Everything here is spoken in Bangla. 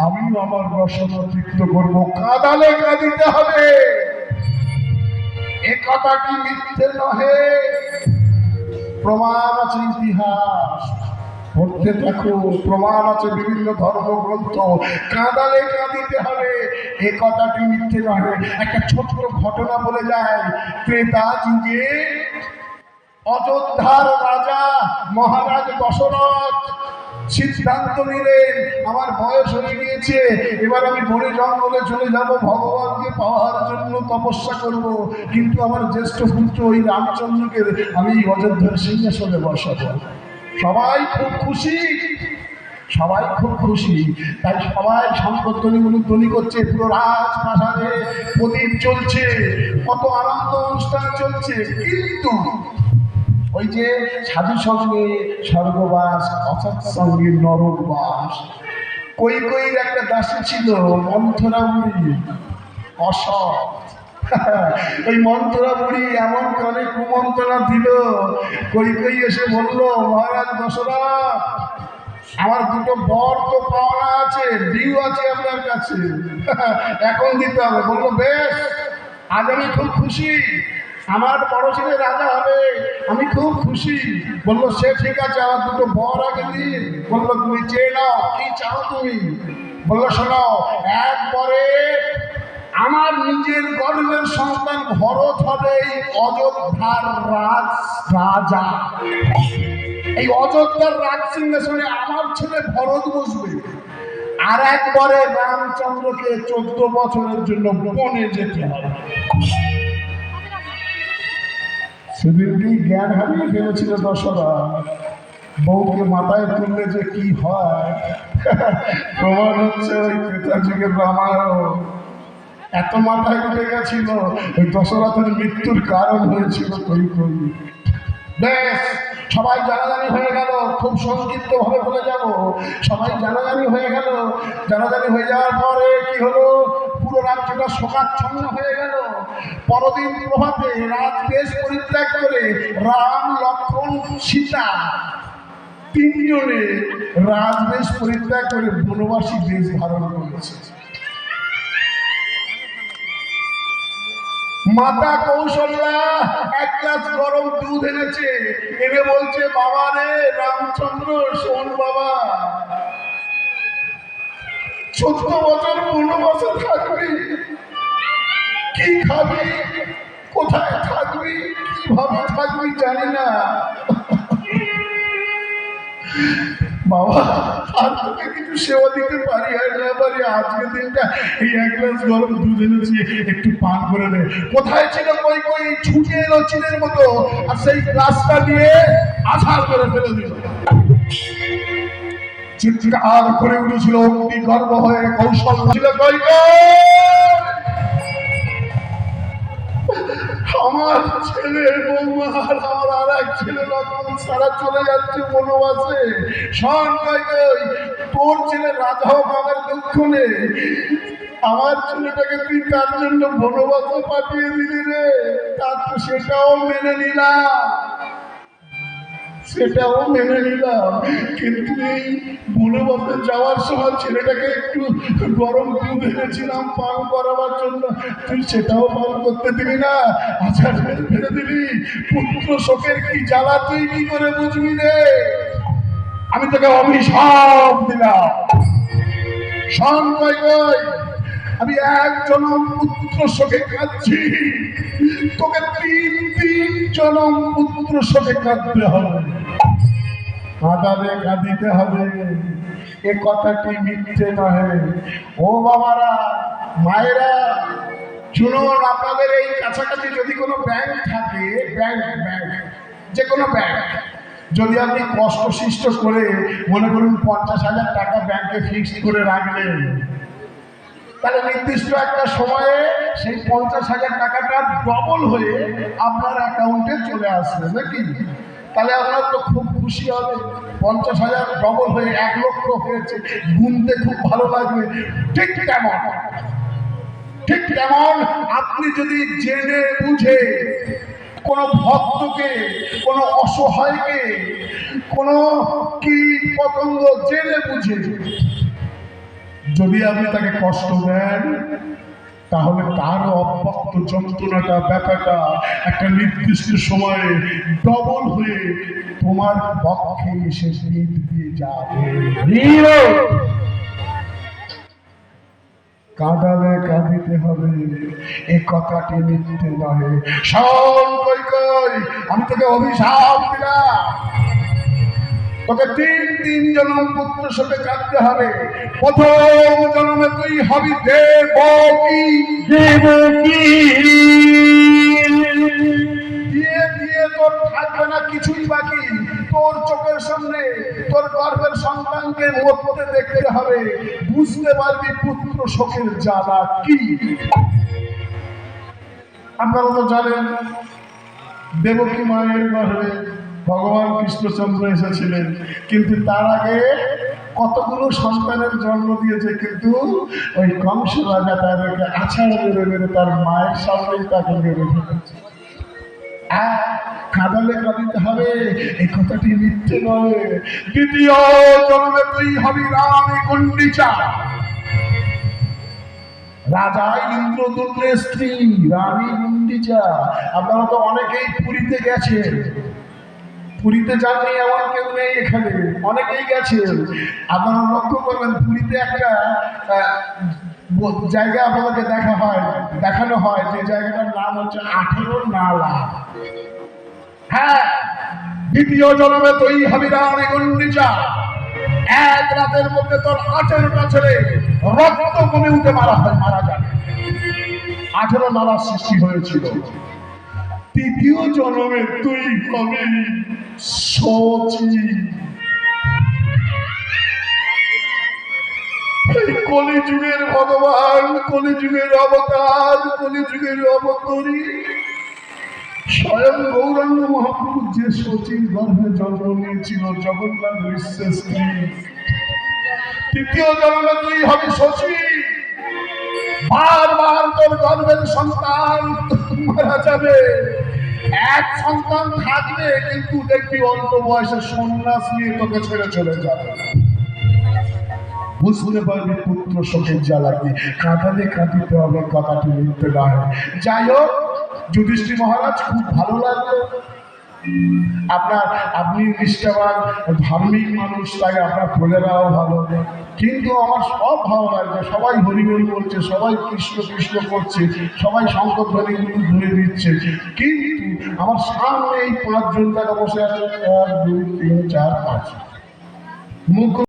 আমিও আমার রসনা তৃপ্ত করব। কাদালে কাঁদিতে হবে। এ কথাটি মিথ্যে নহে? প্রমাণ আছে ইতিহাস। পড়তে থাকো, প্রমাণ আছে বিভিন্ন ধর্মগ্রন্থ। কাঁদালে কাঁদিতে হবে। এ কথাটি মিথ্যে নহে? একটা ছোট্ট ঘটনা বলে যায়, ত্রেতা যুগে অযোধ্যার রাজা মহারাজ দশরথ সিদ্ধান্ত নিলেন, আমার গিয়েছে এবার আমি বনে জঙ্গলে চলে যাব ভগবানকে পাওয়ার জন্য তপস্যা করব। কিন্তু আমার জ্যেষ্ঠ পুত্র ওই রামচন্দ্রকে আমি অযোধ্যার সিংহাসনে বসাবো। সবাই খুব খুশি। সবাই খুব খুশি। তাই সবাই সম্পত্তনি ধ্বনি করছে পুরো রাজপ্রাসাদে। প্রদীপ চলছে কত আনন্দ অনুষ্ঠান চলছে। কিন্তু ওই যে সাধু সঙ্গে স্বর্গবাস অসৎ সঙ্গে নরকবাস কই কই একটা দাসী ছিল? মন্থরা বুড়ি অসৎ। ওই মন্ত্রা বুড়ি এমন কানে কুমন্ত্রণা দিল। কই কই এসে বলল, মহারাজ দশরথ, আমার দুটো বর তো পাওনা আছে ডিউ আছে আপনার কাছে। এখন দিতে হবে। বলল, বেশ, আজ আমি খুব খুশি। আমার বড় ছেলে রাজা হবে। আমি খুব খুশি। বলল, সে ঠিক আছে, আমার দুটো বর আগে দিন। বলল, তুমি চেয়ে নাও, কি চাও তুমি? বলল, শোনো, এক পরে আমার নিজের গর্বের সন্তান ভরত হবে এই অযোধ্যার রাজ, রাজা। এই অযোধ্যার রাজ সিংহাসনে আমার ছেলে ভরত বসবে। আর একবারে রামচন্দ্রকে চোদ্দ বছরের জন্য বনে যেতে হবে। সেদিনকেই জ্ঞান হারিয়ে ফেলেছিল দশরা। বউকে মাথায় তুললে যে কি হয়, প্রমাণ হচ্ছে ওই ক্রেতা যুগের রামায়ণ। এত মাথায় উঠে গেছিল, ওই দশরথের মৃত্যুর কারণ হয়েছিল কই কই বেশ সবাই জানাজানি হয়ে গেল, খুব সংক্ষিপ্ত ভাবে বলে যাব। সবাই জানাজানি হয়ে গেল। জানাজানি হয়ে যাওয়ার পরে কি হলো? রাজ্যটা শোকাচ্ছন্ন হয়ে গেল। পরদিন প্রভাতে পরিত্যাগ করে রাম সীতা তিনজনে রাজবেশ পরিত্যাগ করে বনবাসী বেশ ধারণ করেছে। মাতা কৌশল্যা, এক গ্লাস গরম দুধ এনেছে। এনে বলছে, বাবা রে, রামচন্দ্র, শোন বাবা। চোদ্দ বছর বনবাসে থাকবি। কি খাবি? কোথায় থাকবি? কীভাবে থাকবি জানি না। বাবা, আর তোকে কিছু সেবা দিতে পারি আর না পারি, আজকে দিনটা এই এক গ্লাস গরম দুধ এনেছি, একটু পান করে নে। কোথায় ছিল কই কই? ছুটে এলো চিনের মতো, আর সেই গ্লাসটা দিয়ে আছাড় করে ফেলে দিল। চিৎকার করে উঠেছিল অগ্নি গর্ব হয়ে কৌশল ছিল আমার ছেলে আমার ছেলে সারা চলে যাচ্ছে বনবাসে। নেই। আমার ছেলেটাকে তুই তার জন্য বনবাসে পাঠিয়ে দিলি রে। তার তো সেটাও মেনে নিলাম। সেটাও মেনে নিলাম। কিন্তু এই বনবাসে যাওয়ার সময় ছেলেটাকে একটু গরম দুধ এনেছিলাম, পান করাবার জন্য। তুই সেটাও পান করতে দিবি না। আচ্ছা ফেলে দিবি পুত্র শোকের কি জ্বালা, তুই কি করে বুঝবি রে? আমি তোকে অভিশাপ দিলাম। শোন, কই কই? আমি একজন পুত্র শোকে কাঁদছি। তোকে তিন তিন জনম পুত্র শোকে কাঁদতে হবে। কাঁদাবে, কাঁদিতে হবে। এ কথাটি মিথ্যে নহে? ও বাবারা, মায়েরা, শুনুন, আপনাদের এই কাছাকাছি যদি কোনো ব্যাংক থাকে, ব্যাংক ব্যাংক, যে কোনো ব্যাংক, যদি আপনি কষ্ট সৃষ্ট করে মনে করুন পঞ্চাশ হাজার টাকা ব্যাংকে ফিক্সড করে রাখলেন তাহলে নির্দিষ্ট একটা সময়ে সেই পঞ্চাশ হাজার টাকাটা ডবল হয়ে আপনার অ্যাকাউন্টে চলে আসবে, নাকি? তাহলে আপনার তো খুব খুশি হবে। পঞ্চাশ হাজার ডবল হয়ে এক লক্ষ হয়েছে। গুনতে খুব ভালো লাগবে। ঠিক তেমন। ঠিক তেমন আপনি যদি জেনে বুঝে কোনো ভক্তকে, কোনো অসহায়কে, কোনো কীট পতঙ্গ জেনে বুঝে যদি আপনি তাকে কষ্ট দেন তাহলে তার অব্যক্ত যন্ত্রণাটা ব্যথাটা একটা নির্দিষ্ট সময়ে ডবল হয়ে তোমার পক্ষে এসে দিয়ে যাবে। কাঁদালে কাঁদিতে হবে এ কথাটি মিথ্যে নহে শোন কই কই আমি তোকে অভিশাপ দিলাম। তোকে তিন তিন জন্ম পুত্র সাথে কাঁদতে হবে। প্রথম জন্মে তুই হবি দেবকী দিয়ে দিয়ে তোর থাকবে না কিছুই বাকি। তোর চোখের সামনে তোর গর্ভের সন্তানকে মরতে দেখতে হবে। বুঝতে পারবি পুত্র শোকের জ্বালা কি? আপনারা তো জানেন দেবকী মায়ের গর্ভে ভগবান কৃষ্ণচন্দ্র এসেছিলেন। কিন্তু তার আগে কতগুলো সন্তানের জন্ম দিয়েছে কিন্তু ওই কংস রাজা তাদেরকে আছাড় মেরে মেরে তার মায়ের সামনেই তাকে মেরে ফেলেছে। আহ, কাঁদালে কাঁদিতে হবে এই কথাটি মিথ্যে নয়। দ্বিতীয় জন্মে তুই হবি রানী গুন্ডিচা রাজা ইন্দ্রদুল্লের স্ত্রী রানী গুন্ডিচা আপনারা তো অনেকেই পুরীতে গেছেন। পুরীতে যাননি এমন কেউ নেই এখানে। অনেকেই গেছেন আপনারা লক্ষ্য করবেন, পুরীতে একটা জায়গা আপনাদেরকে দেখা হয়, দেখানো হয়। যে জায়গাটার নাম হচ্ছে আঠেরো নালা। হ্যাঁ দ্বিতীয় জন্মে তুই হবি রানী গুন্ডিচা এক রাতের মধ্যে তোর আঠেরোটা ছেলে রক্ত কমে উঠে মারা হয়, মারা যায়। আঠেরো নালার সৃষ্টি হয়েছিল। তৃতীয় জন্মে তুই হবে সচি কলিযুগের ভগবান, কলিযুগের অবতার, কলিযুগের অবতরী, স্বয়ং গৌরাঙ্গ মহাপ্রভু যে সচির গর্ভে জন্ম নিয়েছিল, জগন্নাথ বিশ্বের স্ত্রী তৃতীয় জন্মে তুই হবে শশী। বারবার তোর গর্ভের সন্তান মারা যাবে। এক সন্তান থাকবে কিন্তু দেখবি অল্প বয়সে সন্ন্যাস নিয়ে তোকে ছেড়ে চলে যাবে। বুঝতে পারবি পুত্র শোকের জ্বালা কি? কাঁদালে কাঁদিতে হবে, কথাটি মিথ্যে নয় যাই হোক, যুধিষ্ঠির মহারাজ, খুব ভালো লাগল। আপনার, আপনি নিষ্ঠাবান, ধার্মিক মানুষ, তাই আপনার প্রজারাও ভালো। কিন্তু আমার সব ভালো লাগছে সবাই হরিবল করছে সবাই কৃষ্ণ কৃষ্ণ করছে, সবাই শঙ্কর ধ্বনিগুলো ধরে দিচ্ছে কিন্তু আমার সামনে এই পাঁচজন টাকা বসে আছে এক দুই তিন চার পাঁচ। মুখ